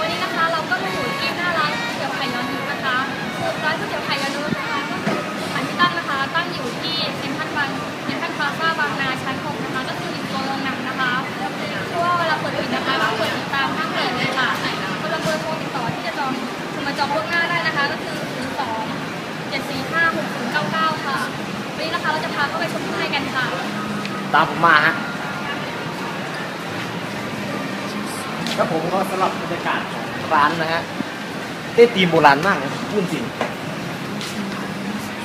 วันนี้นะคะเราก็มาอยู่ที่หน้าร้านก๋วยเตี๋ยวไข่ย้อนยุคนะคะคือร้านก๋วยเตี๋ยวไข่ย้อนยุคนะคะก็คือสถานที่ตั้งนะคะ ตั้งอยู่ที่เซ็นทรัลบางเซ็นทรัลพลาซ่าบางนาชั้นหกนะคะ ก็คืออยู่ตัวโรงหนังนะคะเพราะว่าเวลาเปิดปิดนะคะเราเปิดตามห้างเปิดเลยค่ะก็เราเบอร์โทรติดต่อที่จะจองคือมาจองล่วงหน้าได้นะคะ ก็คือ02 745 6099ค่ะวันนี้นะคะเราจะพาเข้าไปชมข้างในกันค่ะ ตามผมมาฮะ ครับผมก็สำหรับบรรยากาศของร้านนะฮะได้ตีมโบราณมากนะพูดจริง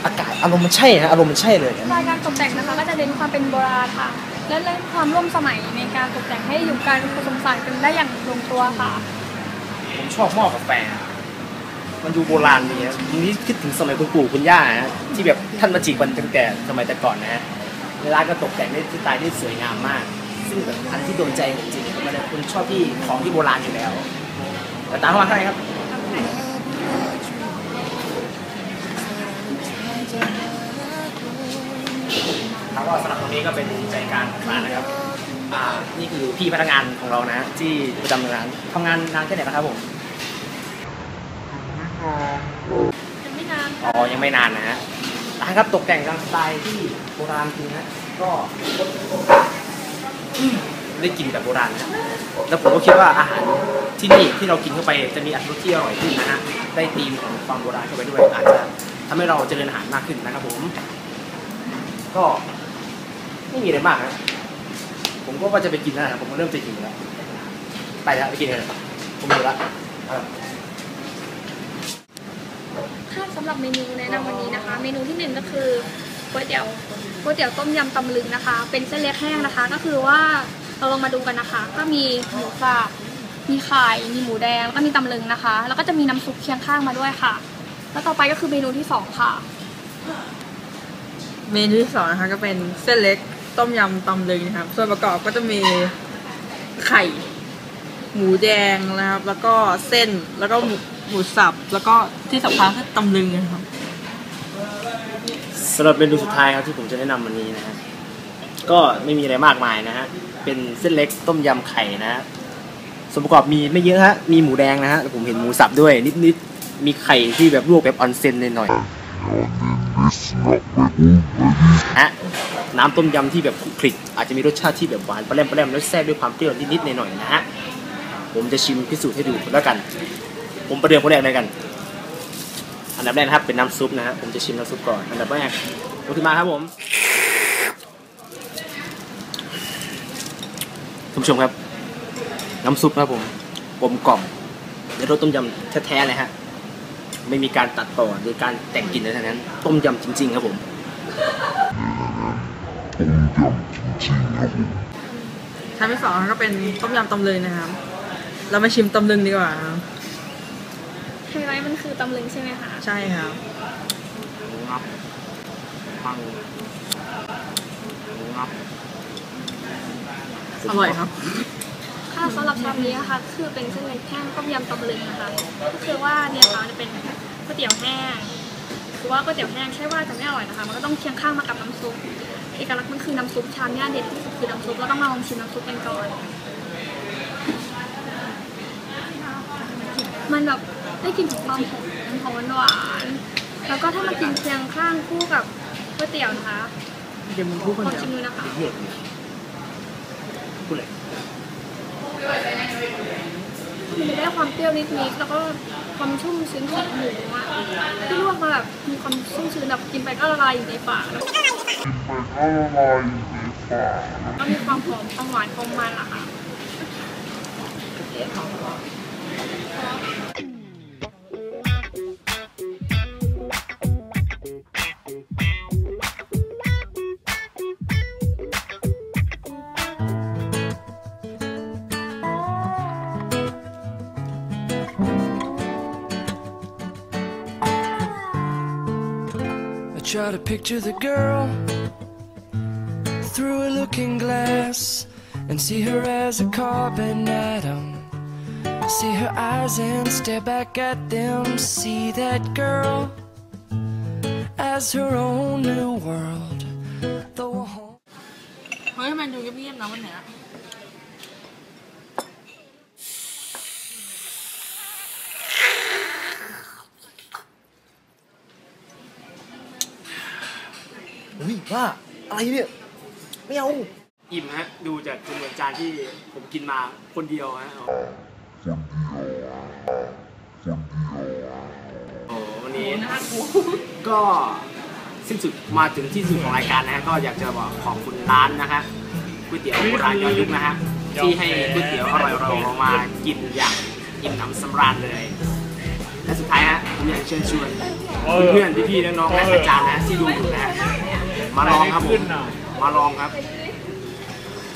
อากาศอารมณ์มันใช่ฮะอารมณ์มันใช่เลยรายการตกแต่งนะคะก็จะเน้นความเป็นโบราณค่ะ และเน้นความร่วมสมัยในการตกแต่งให้อยู่การผสมผสานกันได้อย่างลงตัวค่ะ ผมชอบหม้อกาแฟมันดูโบราณดีฮะทีนี้คิดถึงสมัยคุณปู่คุณย่าฮะที่แบบท่านมาจีบกันตั้งแต่สมัยแต่ก่อนนะฮะในร้านก็ตกแต่งได้สไตล์ที่สวยงามมาก ซึ่งแบบอันที่โดนใจผมจริง ๆผมเป็นคนชอบที่ของที่โบราณอยู่แล้วแต่ตามเข้ามาข้างในครับแล้วก็สำหรับตรงนี้ก็เป็นใจกลางของร้านนะครับอ่านี่คือพี่พนักงานของเรานะ ที่ประจำร้านทำงานนานแค่ไหนนะครับผมยังไม่นานอ๋อยังไม่นานนะฮะร้านครับตกแต่งตามสไตล์ที่โบราณจริงนะก็ ได้กลินแบบโบราณนะแล้วผมก็คิดว่าอาหารที่นี่ที่เรากินเข้าไปจะมีอัตรสที่อร่อยขึ้นนะฮะได้ธีมของความโบราณเข้าไปด้วยอาจจะทำให้เราเจริญอาหารมากขึ้นนะครับผม ก็ไม่มีอะไรมากนะผมก็ว่าจะไปกินแล้วนะผมก็เริ่มจะหิวแล้วไปแล้วไปกินเลยผมหิวแล้วถ้าสำหรับเมนูแนะนำวันนี้นะคะ เมนูที่หนึ่งก็คือก๋วยเตี๋ยวก๋วยเตี๋ยวต้มยำตำลึงนะคะ เป็นเส้นเล็กแห้งนะคะ ก็คือว่า เราลองมาดูกันนะคะ ก็มีหมูสับมีไข่มีหมูแดงแล้วก็มีตำลึงนะคะ แล้วก็จะมีน้ำซุปเคียงข้างมาด้วยค่ะ แล้วต่อไปก็คือเมนูที่สองค่ะ เมนูที่สองนะคะก็เป็นเส้นเล็กต้มยำตำลึงนะครับ ส่วนประกอบก็จะมีไข่ หมูแดงนะครับ แล้วก็เส้นแล้วก็หมูหมูสับแล้วก็ที่สำคัญคือตำลึงนะครับสำหรับเมนูสุดท้ายครับที่ผมจะแนะนำวันนี้นะฮะก็ไม่มีอะไรมากมายนะฮะ เป็นเส้นเล็กต้มยำไข่นะฮะส่วนประกอบมีไม่เยอะฮะ มีหมูแดงนะฮะแล้วผมเห็นหมูสับด้วยนิดๆ มีไข่ที่แบบลวกแบบออนเซนหน่อยๆฮะน้ำต้มยำที่แบบคลุกคลิก อาจจะมีรสชาติที่แบบหวานปลาแรมปลาแรมแล้วแทรกด้วยความเปรี้ยวนิดๆหน่อยๆนะฮะผมจะชิมพิสูจน์ให้ดูแล้วกัน ผมประเดิมคนแรกเลยกันอันดับแรกนะครับเป็นน้ำซุปนะฮะผมจะชิมน้ำซุปก่อนอันดับแรกยกขึ้นมาครับผม ท่านผู้ชมครับ น้ำซุปครับผมกลมกล่อมในรสต้มยำแท้ๆเลยฮะไม่มีการตัดต่อหรือการแต่งกลิ่นอะไรทั้งนั้น ต้มยำจริง ๆ ครับผมชามที่สองก็เป็นต้มยำตำลึงนะครับ เรามาชิมตำลึงดีกว่าครับไฮไลท์มันคือตำลึงใช่ไหมคะใช่ครับงับปังงับ อร่อยครับ ค่ะสำหรับชามนี้นะคะคือเป็นเส้นเล็กแห้งต้มยำตำลึงนะคะก็คือว่าเนี่ยค่ะจะเป็นก๋วยเตี๋ยวแห้งคือว่าก๋วยเตี๋ยวแห้งใช่ว่าจะไม่อร่อยนะคะ มันก็ต้องเคียงข้างมากับน้ำซุปเอกลักษณ์มันคือน้ำซุปชามเนี้ยเด็ดที่สุดคือน้ำซุปเราต้องมาลองชิมน้ำซุปกันก่อน มันแบบได้กลิ่นของความหอมหอมหวานๆแล้วก็ถ้ามากินเคียงข้างคู่กับก๋วยเตี๋ยวนะคะเดี๋ยวมึงพูดคนลองเดียวชิมดูนะคะ กูเลยมันจะได้ความเปรี้ยวนิดๆแล้วก็ความชุ่มชื้นของหมูอะที่ลวกมาแบบมีความชุ่มชื้นแบบกินไปก็ละลายอยู่ในปากแล้วมีความหอมความหวานความมันอะค่ะ try to picture the girl through a looking glass and see her as a carbon atom. See her eyes and stare back at them. See that girl as her own new world. Though a home เฮ้ยมันดูเงียบๆนะวันเนี้ย ว่าอะไรเนี่ยไม่เอาอิ่มฮะดูจากจำนวนจานที่ผมกินมาคนเดียวฮะโอ้วันนี้ก็สิ้นสุดมาถึงที่สุดของรายการนะฮะก็อยากจะบอกขอบคุณร้านนะฮะก๋วยเตี๋ยวโบราณย้อนยุคนะฮะที่ให้ก๋วยเตี๋ยวอร่อยๆเรามากินอย่างอิ่มหนำสำราญเลยและสุดท้ายฮะผมอยากเชิญชวนเพื่อนๆพี่ๆน้องๆและอาจารย์นะที่ดูอยู่นะฮะ มาลองครับผมมาลองครับ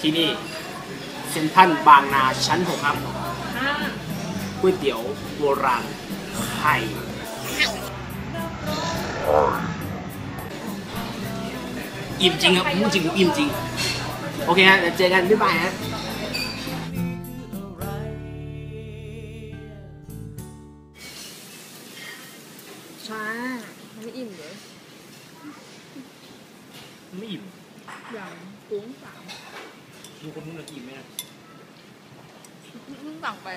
ที่นี่เซ็นทรัลบางนาชั้น6ครับก๋วยเตี๋ยวโบราณไข่อิ่มจริงครับพูดจริงอิ่มจริง โอเคฮะเดี๋ยวเจอกันบ๊ายบายฮะช้าไม่อิ่มเลย ไม่อิ่มอย่างกุ้งสามดูคนนู้นน่ะอิ่มไหมนะเพิ่งสั่งไป